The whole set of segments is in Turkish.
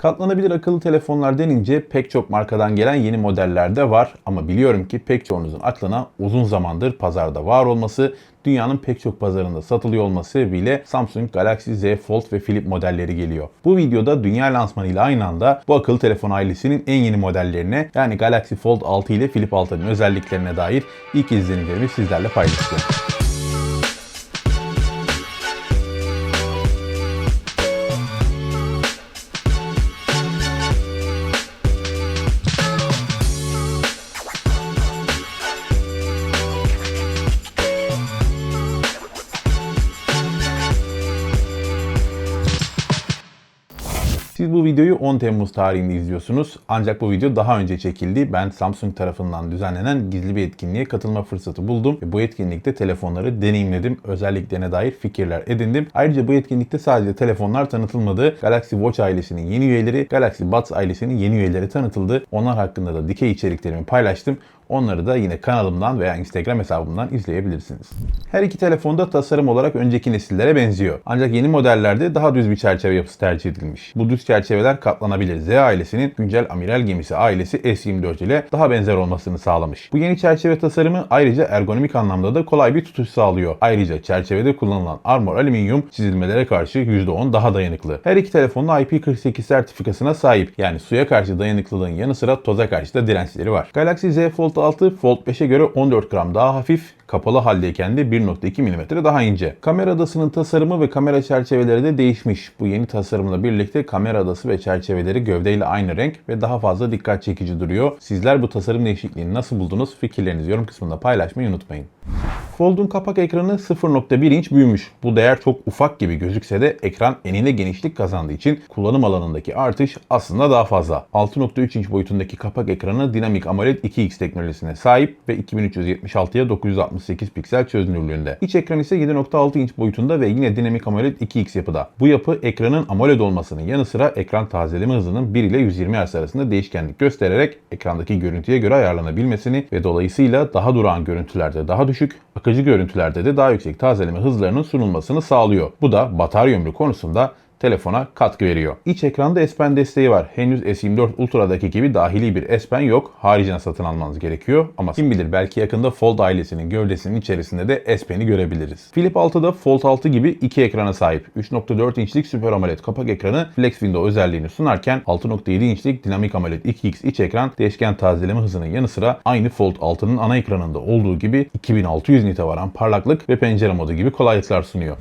Katlanabilir akıllı telefonlar denince pek çok markadan gelen yeni modeller de var ama biliyorum ki pek çoğunuzun aklına uzun zamandır pazarda var olması, dünyanın pek çok pazarında satılıyor olması sebebiyle Samsung Galaxy Z Fold ve Flip modelleri geliyor. Bu videoda dünya lansmanıyla aynı anda bu akıllı telefon ailesinin en yeni modellerine yani Galaxy Fold 6 ile Flip 6'nın özelliklerine dair ilk izlenimlerimi sizlerle paylaşacağım. Siz bu videoyu 10 Temmuz tarihinde izliyorsunuz. Ancak bu video daha önce çekildi. Ben Samsung tarafından düzenlenen gizli bir etkinliğe katılma fırsatı buldum. Ve bu etkinlikte telefonları deneyimledim. Özelliklerine dair fikirler edindim. Ayrıca bu etkinlikte sadece telefonlar tanıtılmadı. Galaxy Watch ailesinin yeni üyeleri, Galaxy Buds ailesinin yeni üyeleri tanıtıldı. Onlar hakkında da dikey içeriklerimi paylaştım. Onları da yine kanalımdan veya Instagram hesabımdan izleyebilirsiniz. Her iki telefonda tasarım olarak önceki nesillere benziyor. Ancak yeni modellerde daha düz bir çerçeve yapısı tercih edilmiş. Bu düz çerçeveler katlanabilir Z ailesinin güncel amiral gemisi ailesi S24 ile daha benzer olmasını sağlamış. Bu yeni çerçeve tasarımı ayrıca ergonomik anlamda da kolay bir tutuş sağlıyor. Ayrıca çerçevede kullanılan Armor alüminyum çizilmelere karşı %10 daha dayanıklı. Her iki telefon da IP48 sertifikasına sahip. Yani suya karşı dayanıklılığın yanı sıra toza karşı da dirençleri var. Galaxy Z Fold 6 Fold 5'e göre 14 gram daha hafif, kapalı haldeyken de 1.2 mm daha ince. Kamera adasının tasarımı ve kamera çerçeveleri de değişmiş. Bu yeni tasarımla birlikte kamera adası ve çerçeveleri gövdeyle aynı renk ve daha fazla dikkat çekici duruyor. Sizler bu tasarım değişikliğini nasıl buldunuz? Fikirlerinizi yorum kısmında paylaşmayı unutmayın. Fold'un kapak ekranı 0.1 inç büyümüş. Bu değer çok ufak gibi gözükse de ekran enine genişlik kazandığı için kullanım alanındaki artış aslında daha fazla. 6.3 inç boyutundaki kapak ekranı dinamik AMOLED 2X teknolojisine sahip ve 2376'ya 968 piksel çözünürlüğünde. İç ekran ise 7.6 inç boyutunda ve yine dinamik AMOLED 2X yapıda. Bu yapı ekranın AMOLED olmasının yanı sıra ekran tazeleme hızının 1 ile 120 Hz arasında değişkenlik göstererek ekrandaki görüntüye göre ayarlanabilmesini ve dolayısıyla daha durağan görüntülerde daha düşük, akıcı görüntülerde de daha yüksek tazeleme hızlarının sunulmasını sağlıyor. Bu da batarya ömrü konusunda telefona katkı veriyor. İç ekranda S Pen desteği var. Henüz S24 Ultra'daki gibi dahili bir S Pen yok. Haricen satın almanız gerekiyor. Ama kim bilir belki yakında Fold ailesinin gövdesinin içerisinde de S Pen'i görebiliriz. Flip 6'da Fold 6 gibi iki ekrana sahip. 3.4 inçlik Super AMOLED kapak ekranı Flex Window özelliğini sunarken 6.7 inçlik Dinamik AMOLED 2X iç ekran değişken tazeleme hızının yanı sıra aynı Fold 6'nın ana ekranında olduğu gibi 2600 nite varan parlaklık ve pencere modu gibi kolaylıklar sunuyor.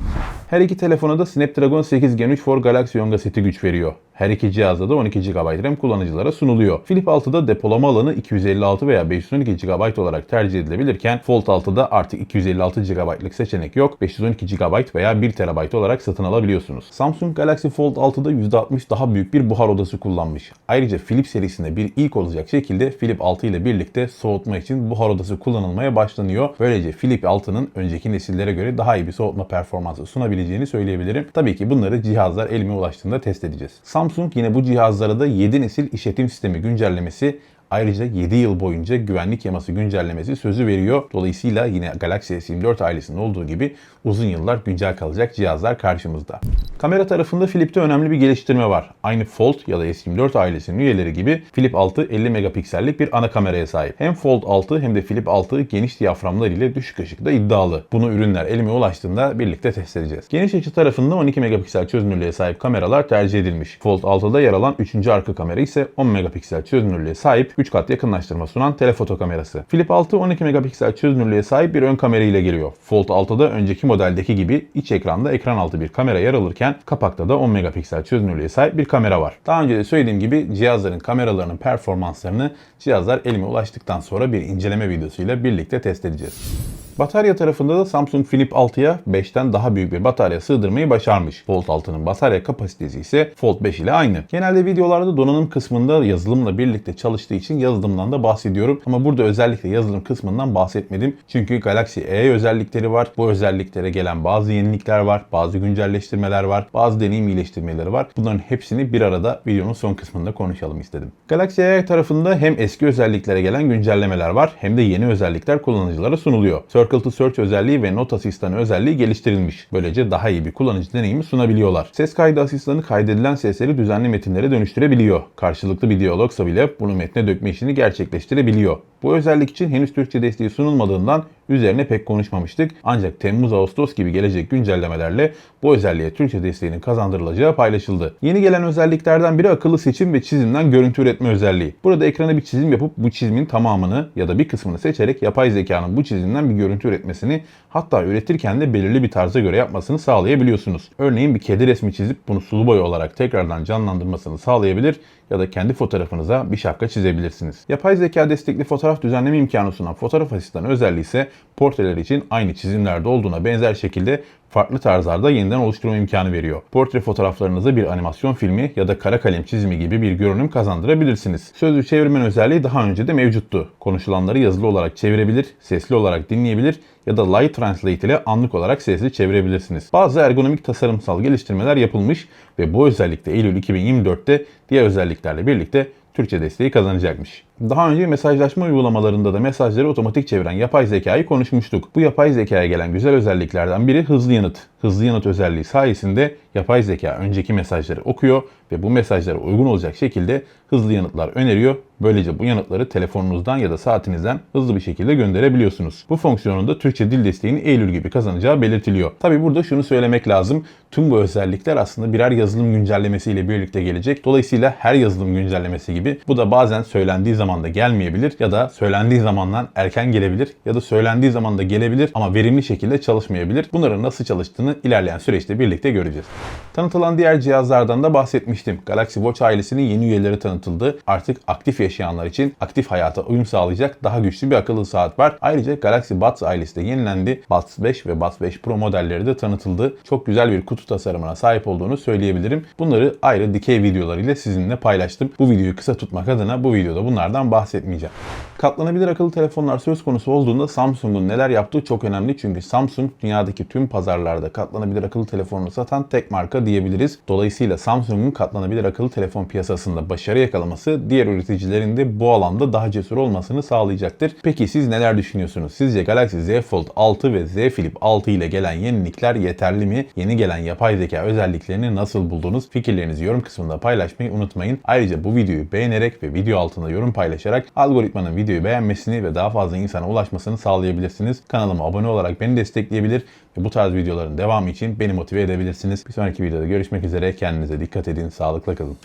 Her iki telefona da Snapdragon 8 Gen 3 for Galaxy Yonga seti güç veriyor. Her iki cihazda da 12 GB RAM kullanıcılara sunuluyor. Flip 6'da depolama alanı 256 veya 512 GB olarak tercih edilebilirken Fold 6'da artık 256 GB'lık seçenek yok. 512 GB veya 1 TB olarak satın alabiliyorsunuz. Samsung Galaxy Fold 6'da %60 daha büyük bir buhar odası kullanmış. Ayrıca Flip serisinde bir ilk olacak şekilde Flip 6 ile birlikte soğutma için buhar odası kullanılmaya başlanıyor. Böylece Flip 6'nın önceki nesillere göre daha iyi bir soğutma performansı sunabileceğini söyleyebilirim. Tabii ki bunları cihazlar elime ulaştığında test edeceğiz. Samsung yine bu cihazlara da 7 nesil işletim sistemi güncellemesi Ayrıca 7 yıl boyunca güvenlik yaması güncellemesi sözü veriyor. Dolayısıyla yine Galaxy S24 ailesinin olduğu gibi uzun yıllar güncel kalacak cihazlar karşımızda. Kamera tarafında Flip'te önemli bir geliştirme var. Aynı Fold ya da S24 ailesinin üyeleri gibi Flip 6 50 megapiksellik bir ana kameraya sahip. Hem Fold 6 hem de Flip 6 geniş diyaframlar ile düşük ışıkta iddialı. Bunu ürünler elime ulaştığında birlikte test edeceğiz. Geniş açı tarafında 12 megapiksel çözünürlüğe sahip kameralar tercih edilmiş. Fold 6'da yer alan 3. arka kamera ise 10 megapiksel çözünürlüğe sahip 3 kat yakınlaştırma sunan telefoto kamerası. Flip 6 12 megapiksel çözünürlüğe sahip bir ön kamera ile geliyor. Fold 6'da önceki modeldeki gibi iç ekranda ekran altı bir kamera yer alırken kapakta da 10 megapiksel çözünürlüğe sahip bir kamera var. Daha önce de söylediğim gibi cihazların kameralarının performanslarını cihazlar elime ulaştıktan sonra bir inceleme videosuyla birlikte test edeceğiz. Batarya tarafında da Samsung Flip 6'ya 5'ten daha büyük bir batarya sığdırmayı başarmış. Fold 6'nın batarya kapasitesi ise Fold 5 ile aynı. Genelde videolarda donanım kısmında yazılımla birlikte çalıştığı için yazılımdan da bahsediyorum. Ama burada özellikle yazılım kısmından bahsetmedim. Çünkü Galaxy E özellikleri var. Bu özelliklere gelen bazı yenilikler var. Bazı güncelleştirmeler var. Bazı deneyim iyileştirmeleri var. Bunların hepsini bir arada videonun son kısmında konuşalım istedim. Galaxy E tarafında hem eski özelliklere gelen güncellemeler var hem de yeni özellikler kullanıcılara sunuluyor. Circle to Search özelliği ve not asistanı özelliği geliştirilmiş. Böylece daha iyi bir kullanıcı deneyimi sunabiliyorlar. Ses kaydı asistanı kaydedilen sesleri düzenli metinlere dönüştürebiliyor. Karşılıklı bir diyalogsa bile bunu metne dökme işini gerçekleştirebiliyor. Bu özellik için henüz Türkçe desteği sunulmadığından üzerine pek konuşmamıştık. Ancak Temmuz-Ağustos gibi gelecek güncellemelerle bu özelliğe Türkçe desteğinin kazandırılacağı paylaşıldı. Yeni gelen özelliklerden biri akıllı seçim ve çizimden görüntü üretme özelliği. Burada ekrana bir çizim yapıp bu çizimin tamamını ya da bir kısmını seçerek yapay zekanın bu çizimden bir görüntü üretmesini hatta üretirken de belirli bir tarza göre yapmasını sağlayabiliyorsunuz. Örneğin bir kedi resmi çizip bunu sulu boya olarak tekrardan canlandırmasını sağlayabilir ya da kendi fotoğrafınıza bir şapka çizebilirsiniz. Yapay zeka destekli fotoğraf düzenleme imkanı sunan fotoğraf asistanı özelliği ise portreler için aynı çizimlerde olduğuna benzer şekilde farklı tarzlarda yeniden oluşturma imkanı veriyor. Portre fotoğraflarınıza bir animasyon filmi ya da kara kalem çizimi gibi bir görünüm kazandırabilirsiniz. Sözlü çevirmen özelliği daha önce de mevcuttu. Konuşulanları yazılı olarak çevirebilir, sesli olarak dinleyebilir ya da Live Translate ile anlık olarak sesli çevirebilirsiniz. Bazı ergonomik tasarımsal geliştirmeler yapılmış ve bu özellikle Eylül 2024'te diğer özelliklerle birlikte Türkçe desteği kazanacakmış. Daha önce mesajlaşma uygulamalarında da mesajları otomatik çeviren yapay zekayı konuşmuştuk. Bu yapay zekaya gelen güzel özelliklerden biri hızlı yanıt. Hızlı yanıt özelliği sayesinde yapay zeka önceki mesajları okuyor ve bu mesajlara uygun olacak şekilde hızlı yanıtlar öneriyor. Böylece bu yanıtları telefonunuzdan ya da saatinizden hızlı bir şekilde gönderebiliyorsunuz. Bu fonksiyonun da Türkçe dil desteğini Eylül gibi kazanacağı belirtiliyor. Tabi burada şunu söylemek lazım. Tüm bu özellikler aslında birer yazılım güncellemesiyle birlikte gelecek. Dolayısıyla her yazılım güncellemesi gibi bu da bazen söylendiği zaman da gelmeyebilir ya da söylendiği zamandan erken gelebilir ya da söylendiği zaman da gelebilir ama verimli şekilde çalışmayabilir. Bunların nasıl çalıştığını ilerleyen süreçte birlikte göreceğiz. Tanıtılan diğer cihazlardan da bahsetmiştim. Galaxy Watch ailesinin yeni üyeleri tanıtıldı. Artık aktif yaşayanlar için aktif hayata uyum sağlayacak daha güçlü bir akıllı saat var. Ayrıca Galaxy Buds ailesi de yenilendi. Buds 5 ve Buds 5 Pro modelleri de tanıtıldı. Çok güzel bir kutu tasarımına sahip olduğunu söyleyebilirim. Bunları ayrı dikey videolarıyla sizinle paylaştım. Bu videoyu kısa tutmak adına bu videoda bunlardan bahsetmeyeceğim. Katlanabilir akıllı telefonlar söz konusu olduğunda Samsung'un neler yaptığı çok önemli. Çünkü Samsung dünyadaki tüm pazarlarda katlanabilir akıllı telefonunu satan tek marka diyebiliriz. Dolayısıyla Samsung'un katlanabilir akıllı telefon piyasasında başarı yakalaması diğer üreticilerin de bu alanda daha cesur olmasını sağlayacaktır. Peki siz neler düşünüyorsunuz? Sizce Galaxy Z Fold 6 ve Z Flip 6 ile gelen yenilikler yeterli mi? Yeni gelen yapay zeka özelliklerini nasıl buldunuz? Fikirlerinizi yorum kısmında paylaşmayı unutmayın. Ayrıca bu videoyu beğenerek ve video altında yorum paylaşarak algoritmanın videoyu beğenmesini ve daha fazla insana ulaşmasını sağlayabilirsiniz. Kanalıma abone olarak beni destekleyebilir ve bu tarz videoların devamı için beni motive edebilirsiniz. Bir sonraki videoda görüşmek üzere. Kendinize dikkat edin. Sağlıkla kalın.